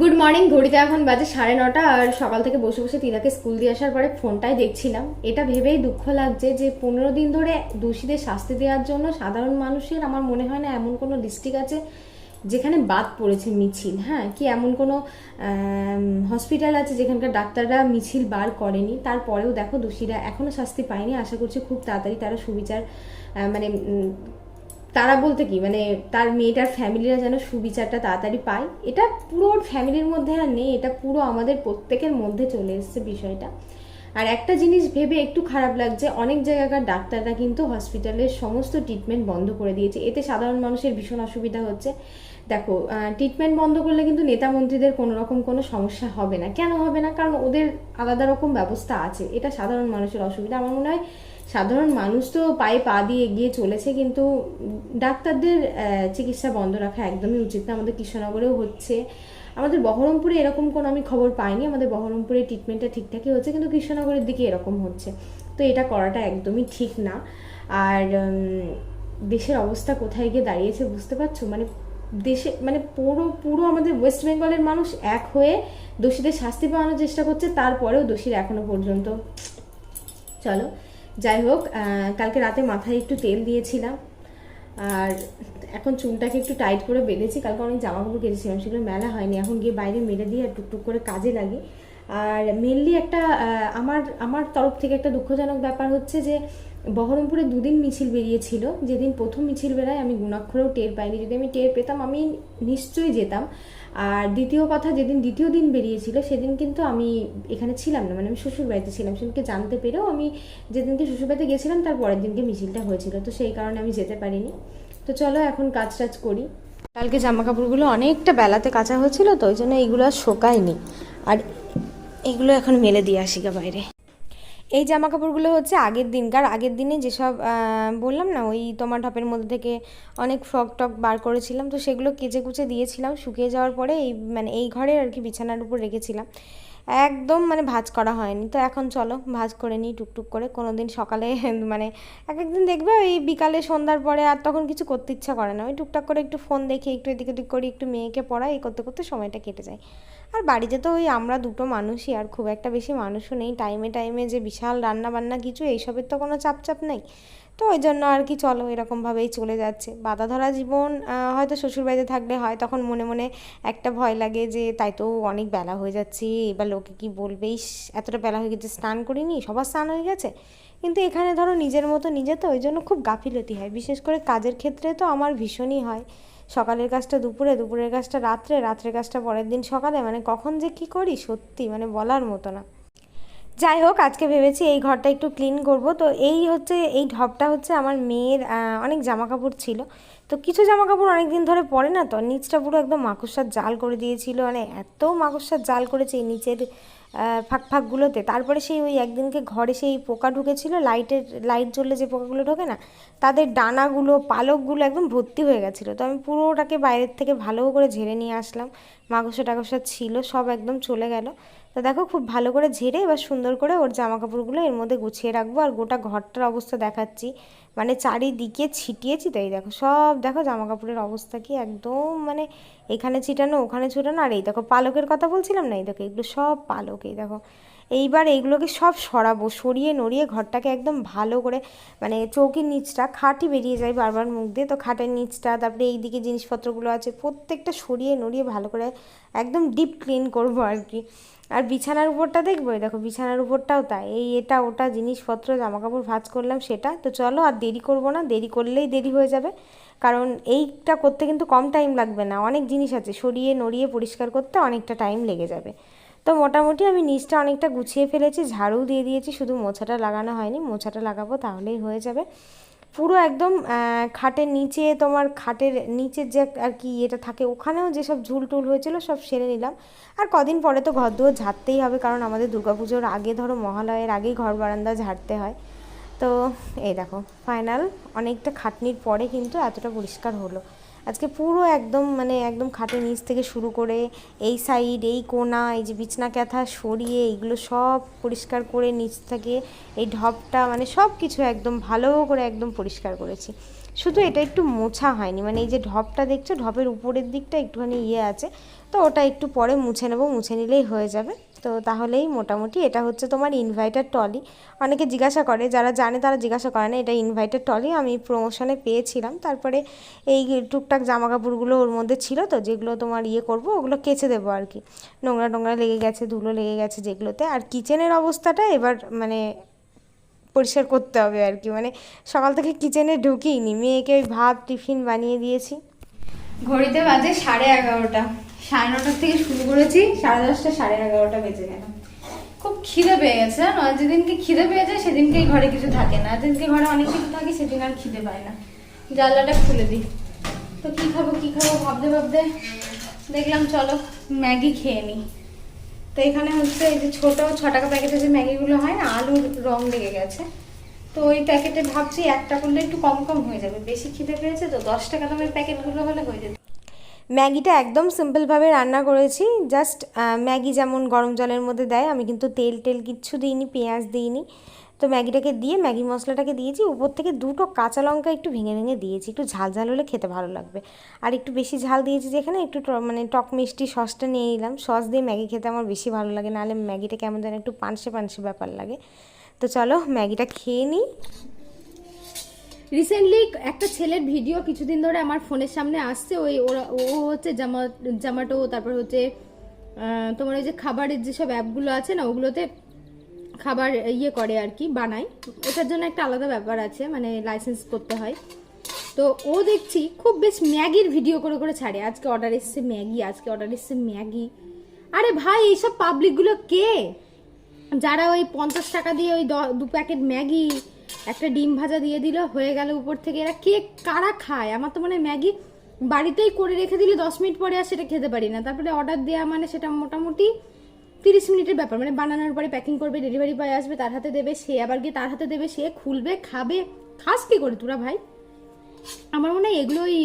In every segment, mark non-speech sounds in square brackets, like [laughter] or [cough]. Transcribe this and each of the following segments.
Good morning ঘড়িতে এখন বাজে সাড়ে নটা আর সকাল থেকে বসে বসে তিনাকে স্কুল দিয়ে আসার পরে ফোনটাই দেখছিলাম। এটা ভেবেই দুঃখ লাগছে যে পনেরো দিন ধরে দোষীদের শাস্তি দেওয়ার জন্য সাধারণ মানুষের আমার মনে হয় না এমন কোনো ডিস্ট্রিক্ট আছে যেখানে বাদ পড়েছে মিছিল। হ্যাঁ কি এমন কোনো হসপিটাল আছে যেখানকার ডাক্তাররা মিছিল বার করেনি। তারপরেও দেখো দোষীরা এখনও শাস্তি পায়নি। আশা করছি খুব তাড়াতাড়ি তারা সুবিচার মানে তারা বলতে কি মানে তার মেয়েটার ফ্যামিলিরা যেন সুবিচারটা তাড়াতাড়ি পায়, এটা পুরো ফ্যামিলির মধ্যে আর নেই, এটা পুরো আমাদের প্রত্যেকের মধ্যে চলে এসেছে বিষয়টা। আর একটা জিনিস ভেবে একটু খারাপ লাগছে, অনেক জায়গাকার ডাক্তাররা কিন্তু হসপিটালের সমস্ত ট্রিটমেন্ট বন্ধ করে দিয়েছে। এতে সাধারণ মানুষের ভীষণ অসুবিধা হচ্ছে। দেখো ট্রিটমেন্ট বন্ধ করলে কিন্তু নেতা মন্ত্রীদের কোনো রকম কোনো সমস্যা হবে না। কেন হবে না? কারণ ওদের আলাদা রকম ব্যবস্থা আছে। এটা সাধারণ মানুষের অসুবিধা। আমার মনে হয় সাধারণ মানুষ তো পায়ে পা দিয়ে এগিয়ে চলেছে, কিন্তু ডাক্তারদের চিকিৎসা বন্ধ রাখা একদমই উচিত না। আমাদের কৃষ্ণনগরেও হচ্ছে। আমাদের বহরমপুরে এরকম কোনো আমি খবর পাইনি। আমাদের বহরমপুরে ট্রিটমেন্টটা ঠিকঠাকই হচ্ছে, কিন্তু কৃষ্ণনগরের দিকে এরকম হচ্ছে। তো এটা করাটা একদমই ঠিক না। আর দেশের অবস্থা কোথায় গিয়ে দাঁড়িয়েছে বুঝতে পারছ? মানে দেশে মানে পুরো পুরো আমাদের ওয়েস্ট বেঙ্গলের মানুষ এক হয়ে দোষীদের শাস্তি পাওয়ানোর চেষ্টা করছে, তারপরেও দোষীরা এখনও পর্যন্ত। চলো। যাই হোক কালকে রাতে মাথায় একটু তেল দিয়েছিলাম। আর এখন চুলটাকে একটু টাইট করে বেঁধেছি। কালকে অনেক জামা কাপড় কেটেছিলাম, সেগুলো মেলা হয়নি। এখন গিয়ে বাইরে মেরে দিয়ে টুকটুক করে কাজে লাগে। আর মেনলি একটা আমার আমার তরফ থেকে একটা দুঃখজনক ব্যাপার হচ্ছে যে, বহরমপুরে দুদিন মিছিল বেরিয়েছিল। যেদিন প্রথম মিছিল বেরায়, আমি গুণাক্ষরেও টের পাইনি। যদি আমি টের পেতাম, আমি নিশ্চয়ই যেতাম। আর দ্বিতীয় কথা, যেদিন দ্বিতীয় দিন বেরিয়েছিল, সেদিন কিন্তু আমি এখানে ছিলাম না। মানে আমি শ্বশুর বাড়িতে ছিলাম। সেদিনকে জানতে পেরেও আমি যেদিনকে শ্বশুর বাড়িতে গেছিলাম, তার পরের দিনকে মিছিলটা হয়েছিল। তো সেই কারণে আমি যেতে পারিনি। তো চলো এখন কাজ টাজ করি। কালকে জামা কাপড়গুলো অনেকটা বেলাতে কাঁচা হয়েছিল, তো ওই জন্য এইগুলো আর শোকায়নি। আর এগুলো এখন মেলে দিয়ে আসি গা বাইরে। এই জামা কাপড়গুলো হচ্ছে আগের দিনকার আগের দিনে যেসব বললাম না, ওই তোমার ঢপের মধ্যে থেকে অনেক ফ্রক টক বার করেছিলাম, তো সেগুলো কেচে কুচে দিয়েছিলাম, শুকিয়ে যাওয়ার পরে এই মানে এই ঘরে আর কি বিছানার উপর রেখেছিলাম। একদম মানে ভাঁজ করা হয়নি, তো এখন চলো ভাঁজ করে নিই টুকটুক করে কোনো দিন সকালে [laughs] মানে এক একদিন দেখবে ওই বিকালে সন্ধ্যার পরে আর তখন কিছু করতে ইচ্ছা করে না, ওই টুকটাক করে একটু ফোন দেখি, একটু এদিক ওদিক করি, একটু মেয়েকে পড়াই, এই করতে করতে সময়টা কেটে যায়। আর বাড়িতে তো ওই আমরা দুটো মানুষই, আর খুব একটা বেশি মানুষও নেই। টাইমে টাইমে যে বিশাল রান্না বান্না কিছু, এইসবের তো কোনো চাপ চাপ নেই। তো ওই জন্য আর কি চলো এরকমভাবেই চলে যাচ্ছে। বাধা ধরা জীবন হয়তো শ্বশুরবাড়িতে থাকলে হয়, তখন মনে মনে একটা ভয় লাগে যে, তাই তো অনেক বেলা হয়ে যাচ্ছে, এবার লোকে কি বলবে? ইস, এতটা বেলা হয়ে গেছে, স্নান করিনি, সবার স্নান হয়ে গেছে। কিন্তু এখানে ধরো নিজের মতো নিজে তো, ওই জন্য খুব গাফিলতি হয়। বিশেষ করে কাজের ক্ষেত্রে তো আমার ভীষণই হয়। সকালের কাজটা দুপুরে, দুপুরের কাজটা রাত্রে, রাত্রের কাজটা পরের দিন সকালে মানে কখন যে কি করি সত্যি মানে বলার মতো না। যাই হোক, আজকে ভেবেছি এই ঘরটা একটু ক্লিন করব। তো এই হচ্ছে, এই ঢপটা হচ্ছে আমার মেয়ের অনেক জামা কাপড় ছিল। তো কিছু জামা কাপড় অনেক দিন ধরে পরে না, তো নিচটা পুরো একদম মাকড়সার জাল করে দিয়েছিল। মানে এত মাকড়সার জাল করেছে এই নিচের ফাঁক ফাঁকগুলোতে। তারপরে সেই ওই একদিনকে ঘরে সেই পোকা ঢুকেছিল, লাইটের, লাইট জ্বললে যে পোকাগুলো ঢোকে না, তাদের ডানাগুলো, পালকগুলো একদম ভর্তি হয়ে গেছিল। তো আমি পুরোটাকে বাইরের থেকে ভালো করে ঝেড়ে নিয়ে আসলাম। মাকড়সা টাকসা ছিল, সব একদম চলে গেল। তো দেখো খুব ভালো করে ঝেড়ে এবার সুন্দর করে ওর জামা কাপড়গুলো এর মধ্যে গুছিয়ে রাখব আর গোটা ঘরটার অবস্থা দেখাচ্ছি। মানে চারিদিকে ছিটিয়েছি তাই দেখো, সব দেখো জামা কাপড়ের অবস্থা কি একদম মানে এখানে ছিটানো, ওখানে ছিটানো আর এই দেখো পালকের কথা বলছিলাম না? এই দেখো এগুলো সব পালক, এই দেখো। এইবার এইগুলোকে সব সরাবো, সরিয়ে নড়িয়ে ঘরটাকে একদম ভালো করে মানে চৌকির নিচটা খাটি বেরিয়ে যায় বারবার মুখ দিয়ে। তো খাটের নিচটা, তারপরে এই দিকে জিনিসপত্রগুলো আছে, প্রত্যেকটা সরিয়ে নড়িয়ে ভালো করে একদম ডিপ ক্লিন করব আর কি। আর বিছানার উপরটা দেখব দেখো, বিছানার উপরটাও তাই। এই এটা, ওটা জিনিসপত্র, জামাকাপড়, ভাঁজ করলাম, সেটা। তো চলো, আর দেরি করব না। দেরি করলেই দেরি হয়ে যাবে। কারণ এইটা করতে কিন্তু কম টাইম লাগবে না। অনেক জিনিস আছে। সরিয়ে, নড়িয়ে, পরিষ্কার করতে অনেকটা টাইম লেগে যাবে। তো মোটামুটি আমি নিচটা অনেকটা গুছিয়ে ফেলেছি। ঝাড়ু দিয়ে দিয়েছি। শুধু মোছাটা লাগানো হয়নি। মোছাটা লাগাবো তাহলেই হয়ে যাবে। পুরো একদম খাটের নিচে তোমার খাটের নিচে যে আর কি এটা থাকে, ওখানেও যেসব ঝুল টুল হয়েছিল সব সেরে নিলাম। আর কদিন পরে তো ঘর দুয়ার ঝাড়তেই হবে, কারণ আমাদের দুর্গাপুজোর আগে ধরো মহালয়ের আগেই ঘর বারান্দা ঝাড়তে হয়। তো এই দেখো, ফাইনাল, অনেকটা খাটনির পরে কিন্তু এতটা পরিষ্কার হলো। আজকে পুরো একদম মানে একদম খাটের নিচ থেকে শুরু করে এই সাইড এই কোনা, এই যে বিছনা ক্যাথা সরিয়ে এইগুলো সব পরিষ্কার করে নিচ থেকে এই ঢপটা মানে সব কিছু একদম ভালো করে একদম পরিষ্কার করেছি। শুধু এটা একটু মোছা হয়নি মানে এই যে ঢপটা দেখছ, ঢপের উপরের দিকটা একটুখানি ইয়ে আছে, তো ওটা একটু পরে মুছে নেব, মুছে নিলেই হয়ে যাবে। তো তাহলেই মোটামুটি এটা হচ্ছে তোমার ইনভাইটার টলি। অনেকে জিজ্ঞাসা করে, যারা জানে তারা জিজ্ঞাসা করে না, এটা ইনভার্টার টলি। আমি প্রমোশনে পেয়েছিলাম। তারপরে এই টুকটাক জামা কাপড়গুলো ওর মধ্যে ছিল তো, যেগুলো তোমার ইয়ে করব, ওগুলো কেচে দেবো আর কি। নোংরা টোংরা লেগে গেছে, ধুলো লেগে গেছে যেগুলোতে। আর কিচেনের অবস্থাটা এবার মানে পরিষ্কার করতে হবে আর কি। মানে সকাল থেকে কিচেনে ঢুকিনি। মেয়েকে ওই ভাত টিফিন বানিয়ে দিয়েছি। ঘড়িতে বাজে সাড়ে এগারোটা। সাড়ে নটার থেকে শুরু করেছি, সাড়ে দশটা, সাড়ে এগারোটা বেজে গেল। খুব খিদে পেয়ে গেছে, জানো? যেদিনকে খিদে পেয়ে যায়, সেদিনকেই ঘরে কিছু থাকে না। যেদিনকে ঘরে অনেক কিছু থাকে, সেদিন আর খিদে পায় না। জানলাটা খুলে দিই। তো কি খাব কি খাব, ভাবতে ভাবতে দেখলাম, চলো, ম্যাগি খেয়ে নিই। তো এখানে হচ্ছে এই যে ছোট ছ টাকা প্যাকেটে যে ম্যাগিগুলো হয় না, আলুর রং লেগে গেছে। তো ওই প্যাকেটে ভাবছি একটা করলে একটু কম কম হয়ে যাবে। বেশি খিদে পেয়েছে তো দশ টাকা দামের প্যাকেটগুলো হলে হয়ে যেত। ম্যাগিটা একদম সিম্পলভাবে রান্না করেছি। জাস্ট ম্যাগি যেমন গরম জলের মধ্যে দেয়, আমি কিন্তু তেল, টেল কিচ্ছু দিইনি, পেঁয়াজ দিইনি। তো ম্যাগিটাকে দিয়ে, ম্যাগি মশলাটাকে দিয়েছি, উপর থেকে দুটো কাঁচা লঙ্কা একটু ভেঙে ভেঙে দিয়েছি। একটু ঝাল ঝাল হলে খেতে ভালো লাগবে। আর একটু বেশি ঝাল দিয়েছি যেখানে একটু মানে টক মিষ্টি সসটা নিয়ে নিলাম। সস দিয়ে ম্যাগি খেতে আমার বেশি ভালো লাগে, নাহলে ম্যাগিটা কেমন যেন একটু পানসে পানসে ব্যাপার লাগে। তো চলো ম্যাগিটা খেয়ে নিই। রিসেন্টলি একটা ছেলের ভিডিও কিছুদিন ধরে আমার ফোনের সামনে আসছে, ওই ওরা, ও হচ্ছে জামা, জামাটো, তারপর হচ্ছে তোমার ওই যে খাবারের যেসব অ্যাপগুলো আছে না, ওগুলোতে খাবার ইয়ে করে আর কি, বানায়। ওটার জন্য একটা আলাদা ব্যাপার আছে মানে লাইসেন্স করতে হয়। তো ও দেখছি খুব বেশ ম্যাগির ভিডিও করে করে ছাড়ে। আজকে অর্ডার এসছে ম্যাগি, আজকে অর্ডার এসছে ম্যাগি। আরে ভাই, এইসব পাবলিকগুলো কে? যারা ওই পঞ্চাশ টাকা দিয়ে ওই দু প্যাকেট ম্যাগি একটা ডিম ভাজা দিয়ে দিল, হয়ে গেল উপর থেকে এরা কে কারা খায়? আমার তো মনে ম্যাগি বাড়িতেই করে রেখে দিলে দশ মিনিট পরে আর সেটা খেতে পারি না। তারপরে অর্ডার দেওয়া মানে সেটা মোটামুটি তিরিশ মিনিটের ব্যাপার। মানে বানানোর পরে প্যাকিং করবে ডেলিভারি বয় আসবে, তার হাতে দেবে, সে আবার গিয়ে তার হাতে দেবে, সে খুলবে, খাবে। খাস কি করে তোরা ভাই? আমার মনে হয় এগুলোই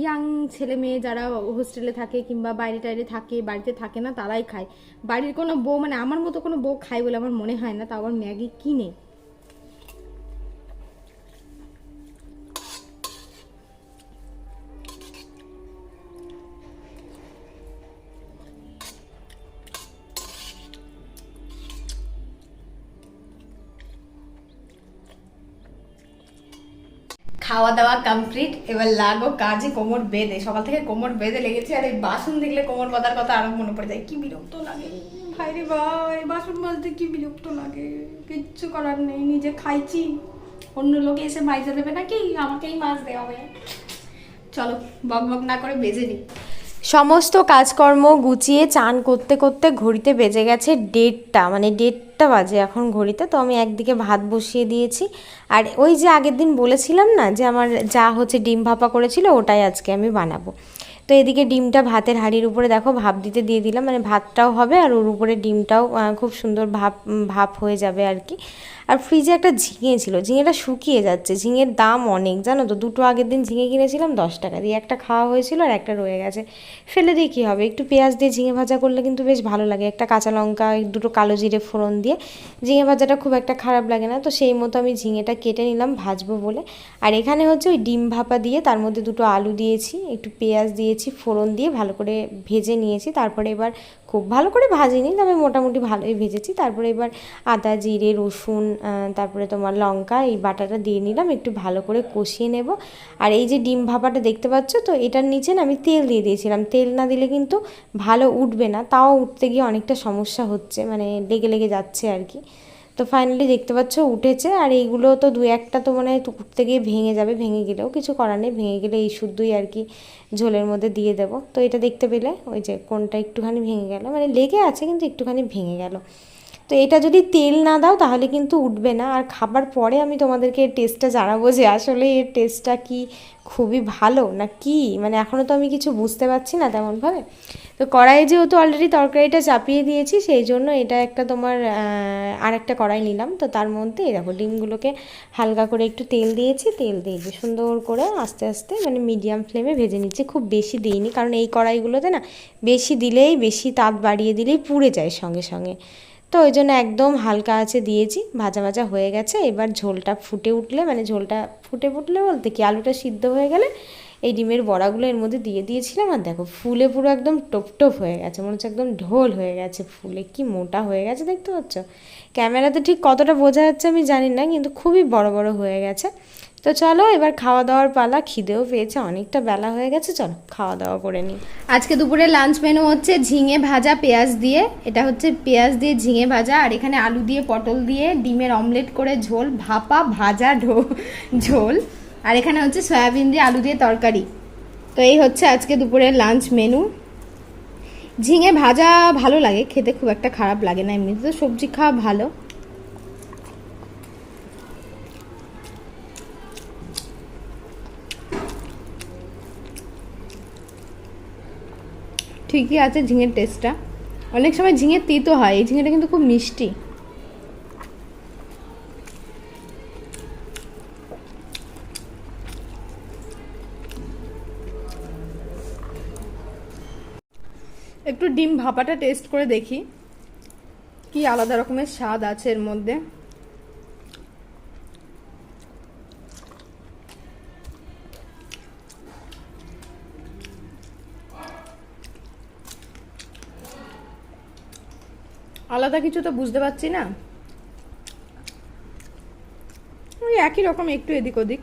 ইয়াং ছেলে মেয়ে যারা হোস্টেলে থাকে কিংবা বাইরে টাইরে থাকে, বাড়িতে থাকে না, তারাই খায়। বাড়ির কোনো বউ মানে আমার মতো কোনো বউ খায় বলে আমার মনে হয় না, তাও আবার ম্যাগি কিনে। খাওয়া দাওয়া কমপ্লিট এবার লাগো কাজে কোমর বেঁধে। সকাল থেকে কোমর বেঁধে লেগেছে, আর এই বাসন দেখলে কোমর বাঁধার কথা আরও মনে পড়ে যায়। কি বিরক্ত লাগে। ভাই রে ভাই বাসন মাজতে কি বিরক্ত লাগে। কিচ্ছু করার নেই, নিজে খাইছি। অন্য লোকে এসে মাইজে দেবে নাকি? আমাকেই মাছ দেওয়া হবে। চলো বক বক না করে বেজে নিই সমস্ত কাজকর্ম গুছিয়ে চান করতে করতে ঘড়িতে বেজে গেছে ডেটটা মানে ডেটটা বাজে এখন ঘড়িতে, তো আমি একদিকে ভাত বসিয়ে দিয়েছি। আর ওই যে আগের দিন বলেছিলাম না যে আমার যা হচ্ছে ডিম ভাপা করেছিল ওটাই আজকে আমি বানাবো। তো এদিকে ডিমটা ভাতের হাঁড়ির উপরে দেখো ভাপ দিতে দিয়ে দিলাম মানে ভাতটাও হবে আর ওর উপরে ডিমটাও খুব সুন্দর ভাপ ভাপ হয়ে যাবে আর কি। আর ফ্রিজে একটা ঝিঙে ছিল, ঝিঙেটা শুকিয়ে যাচ্ছে, ঝিঙের দাম অনেক, জানো তো? দুটো আগের দিন ঝিঙে কিনেছিলাম, দশ টাকা দিয়ে একটা খাওয়া হয়েছিল আর একটা রয়ে গেছে। ফেলে দিয়ে কী হবে? একটু পেঁয়াজ দিয়ে ঝিঙে ভাজা করলে কিন্তু বেশ ভালো লাগে, একটা কাঁচা লঙ্কা দুটো কালো জিরে ফোড়ন দিয়ে। ঝিঙে ভাজাটা খুব একটা খারাপ লাগে না, তো সেই মতো আমি ঝিঙেটা কেটে নিলাম ভাজবো বলে। আর এখানে হচ্ছে ওই ডিম ভাপা দিয়ে তার মধ্যে দুটো আলু দিয়েছি, একটু পেঁয়াজ দিয়েছি ফোড়ন দিয়ে ভালো করে ভেজে নিয়েছি। তারপরে এবার খুব ভালো করে ভাজিনি, তবে মোটামুটি ভালোই ভেজেছি। তারপরে এবার আদা, জিরে, রসুন তারপরে তোমার লঙ্কা, এই বাটাটা দিয়ে নিলাম, একটু ভালো করে কষিয়ে নেব। আর এই যে ডিম ভাপাটা দেখতে পাচ্ছ তো, এটার নিচে না আমি তেল দিয়ে দিয়েছিলাম। তেল না দিলে কিন্তু ভালো উঠবে না, তাও উঠতে গিয়ে অনেকটা সমস্যা হচ্ছে মানে লেগে লেগে যাচ্ছে আর কি। তো ফাইনালি দেখতে পাচ্ছ উঠেছে, আর এইগুলো তো দু একটা তো মানে উঠতে গিয়ে ভেঙে যাবে, ভেঙে গেলেও কিছু করার নেই, ভেঙে গেলে এই শুদ্ধই আর কি ঝোলের মধ্যে দিয়ে দেবো। তো এটা দেখতে পেলে, ওই যে কোনটা একটুখানি ভেঙে গেল মানে লেগে আছে কিন্তু একটুখানি ভেঙে গেল। তো এটা যদি তেল না দাও, তাহলে কিন্তু উঠবে না। আর খাবার পরে আমি তোমাদেরকে টেস্টটা জানাব যে আসলে এর টেস্টটা কি খুবই ভালো না কি? মানে এখনও তো আমি কিছু বুঝতে পারছি না তেমনভাবে। তো কড়াইয়ে যেহেতু অলরেডি তরকারিটা চাপিয়ে দিয়েছি, সেই জন্য এটা একটা তোমার আর একটা কড়াই নিলাম। তো তার মধ্যে দেখো ডিমগুলোকে হালকা করে একটু তেল দিয়েছি। তেল দিয়ে সুন্দর করে আস্তে আস্তে মানে মিডিয়াম ফ্লেমে ভেজে নিচ্ছি। খুব বেশি দিইনি, কারণ এই কড়াইগুলোতে না বেশি দিলেই, বেশি তাপ বাড়িয়ে দিলেই পুড়ে যায় সঙ্গে সঙ্গে। তো ওই জন্য একদম হালকা আছে দিয়েছি, ভাজা ভাজা হয়ে গেছে। এবার ঝোলটা ফুটে উঠলে মানে ঝোলটা ফুটে ফুটলে বলতে কি, আলুটা সিদ্ধ হয়ে গেলে এই ডিমের বড়াগুলো এর মধ্যে দিয়ে দিয়েছিলাম। আর দেখো, ফুলে পুরো একদম টপ টপ হয়ে গেছে, মনে হচ্ছে একদম ঢোল হয়ে গেছে ফুলে, কি মোটা হয়ে গেছে দেখতে পাচ্ছ? ক্যামেরাতে ঠিক কতটা বোঝা যাচ্ছে আমি জানি না, কিন্তু খুবই বড় বড় হয়ে গেছে। তো চলো, এবার খাওয়া দাওয়ার পালা, খিদেও পেয়েছে, অনেকটা বেলা হয়ে গেছে, চলো খাওয়া দাওয়া করে নিই। আজকে দুপুরে লাঞ্চ মেনু হচ্ছে ঝিঙে ভাজা পেঁয়াজ দিয়ে, এটা হচ্ছে পেঁয়াজ দিয়ে ঝিঙে ভাজা, আর এখানে আলু দিয়ে, পটল দিয়ে, ডিমের অমলেট করে ঝোল, ভাপা, ভাজা ঝোল, আর এখানে হচ্ছে সয়াবিন দিয়ে আলু দিয়ে তরকারি। তো এই হচ্ছে আজকে দুপুরের লাঞ্চ মেনু ঝিঙে ভাজা ভালো লাগে, খেতে খুব একটা খারাপ লাগে না, এমনিতে তো সবজি খাওয়া ভালো। ঠিকই আছে ঝিঙের টেস্টটা অনেক সময় ঝিঙের তিতো হয়, এই ঝিঙেটা কিন্তু খুব মিষ্টি। একটু ডিম ভাপাটা টেস্ট করে দেখি, কি আলাদা রকমের স্বাদ আছে এর মধ্যে। আলাদা কিছু তো বুঝতে পারছি না। ওই একই রকম একটু এদিক ওদিক।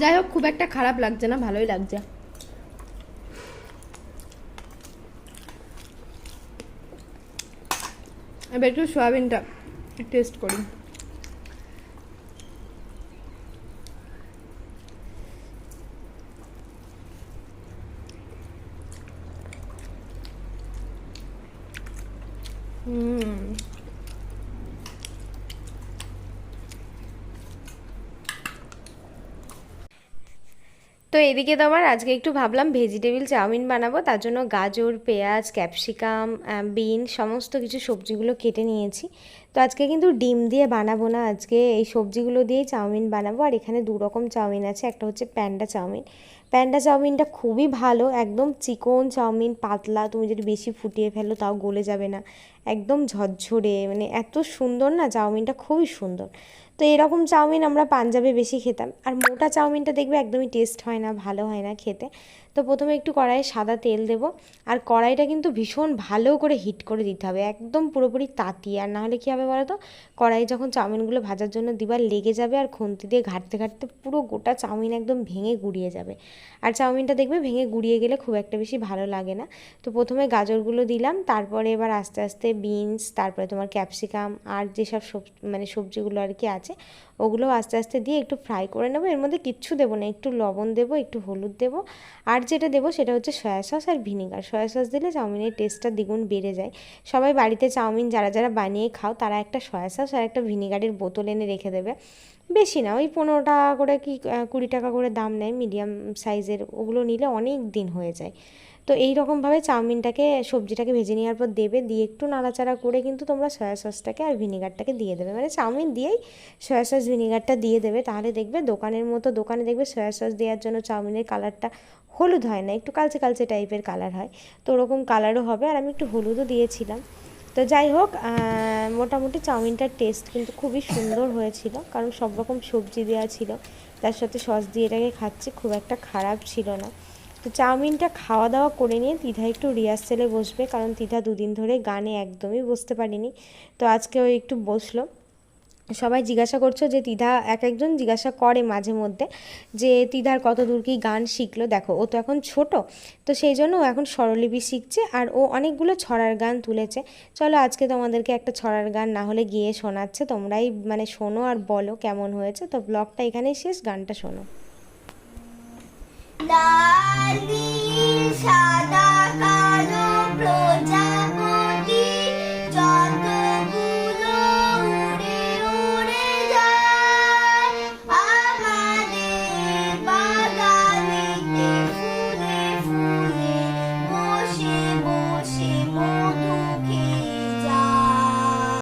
যাই হোক, খুব একটা খারাপ লাগছে না, ভালোই লাগছে। এবার একটু সয়াবিনটা টেস্ট করি। তো এদিকে তো আবার আজকে একটু ভাবলাম ভেজিটেবিল চাউমিন বানাবো, তার জন্য গাজর, পেঁয়াজ, ক্যাপসিকাম বিন, সমস্ত কিছু সবজিগুলো কেটে নিয়েছি। তো আজকে কিন্তু ডিম দিয়ে বানাবো না, আজকে এই সবজিগুলো দিয়েই চাউমিন বানাবো। আর এখানে দু রকম চাউমিন আছে, একটা হচ্ছে প্যান্ডা চাউমিন প্যান্ডা চাউমিনটা খুবই ভালো, একদম চিকন চাউমিন, পাতলা, তুমি যদি বেশি ফুটিয়ে ফেলো তাও গলে যাবে না। একদম ঝরঝরে মানে এত সুন্দর না, চাউমিনটা খুবই সুন্দর। তো এরকম চাউমিন আমরা পাঞ্জাবে বেশি খেতাম। আর মোটা চাউমিনটা দেখবে একদমই টেস্ট হয় না, ভালো হয় না খেতে। তো প্রথমে একটু কড়াইয়ে সাদা তেল দেব। আর কড়াইটা কিন্তু ভীষণ ভালো করে হিট করে দিতে হবে, একদম পুরোপুরি তাতিয়ে আর নাহলে কী হবে বলো তো কড়াই যখন চাউমিনগুলো ভাজার জন্য দিবার লেগে যাবে আর খুন্তি দিয়ে ঘাটতে ঘাটতে পুরো গোটা চাউমিন একদম ভেঙে গুড়িয়ে যাবে। আর চাউমিনটা দেখবে ভেঙে গুড়িয়ে গেলে খুব একটা বেশি ভালো লাগে না। তো প্রথমে গাজরগুলো দিলাম, তারপরে এবার আস্তে আস্তে বিনস, তারপরে তোমার ক্যাপসিকাম আর যেসব সব মানে সবজিগুলো আর কি আছে ওগুলো আস্তে আস্তে দিয়ে একটু ফ্রাই করে নেব। এর মধ্যে কিচ্ছু দেবো না, একটু লবণ দেবো, একটু হলুদ দেবো। আর যেটা দেবো সেটা হচ্ছে সয়া সস আর ভিনিগার সয়া সস দিলে চাউমিনের টেস্টটা দ্বিগুণ বেড়ে যায়। সবাই বাড়িতে চাউমিন যারা যারা বানিয়ে খাও, তারা একটা সয়া সস আর একটা ভিনিগারের বোতল এনে রেখে দেবে। বেশি না, ওই পনেরো টাকা করে কি কুড়ি টাকা করে দাম নেয়। মিডিয়াম সাইজের ওগুলো নিলে অনেক দিন হয়ে যায়। তো এই রকমভাবে চাউমিনটাকে, সবজিটাকে ভেজে নেওয়ার পর দেবে, দিয়ে একটু নাড়াচাড়া করে কিন্তু তোমরা সয়া সসটাকে আর ভিনিগারটাকে দিয়ে দেবে। মানে চাউমিন দিয়েই সয়া সস ভিনিগারটা দিয়ে দেবে, তাহলে দেখবে দোকানের মতো, দোকানে দেখবে সয়া সস দেওয়ার জন্য চাউমিনের কালারটা হলুদ হয় না, একটু কালচে কালচে টাইপের কালার হয়। তো ওরকম কালারও হবে, আর আমি একটু হলুদও দিয়েছিলাম। তো যাই হোক মোটামুটি চাউমিনটার টেস্ট কিন্তু খুবই সুন্দর হয়েছিল, কারণ সব রকম সবজি দেওয়া ছিল। তার সাথে সস দিয়ে এটাকে খাচ্ছি, খুব একটা খারাপ ছিল না। তো চাউমিনটা খাওয়া দাওয়া করে নিয়ে তিধা একটু রিহার্সেলে বসবে, কারণ তিধা দুদিন ধরে গানে একদমই বসতে পারিনি। তো আজকে ও একটু বসল। সবাই জিজ্ঞাসা করছ যে তিধা এক একজন জিজ্ঞাসা করে মাঝে মধ্যে যে তিধার কত দূর কি গান শিখলো। দেখো, ও তো এখন ছোট, তো সেই জন্য ও এখন স্বরলিপি শিখছে আর ও অনেকগুলো ছড়ার গান তুলেছে। চলো আজকে তোমাদেরকে একটা ছড়ার গান না হলে গিয়ে শোনাচ্ছে। তোমরাই মানে শোনো আর বলো কেমন হয়েছে। তো ব্লগটা এখানেই শেষ, গানটা শোনো। লাল সাদা কালো প্রজা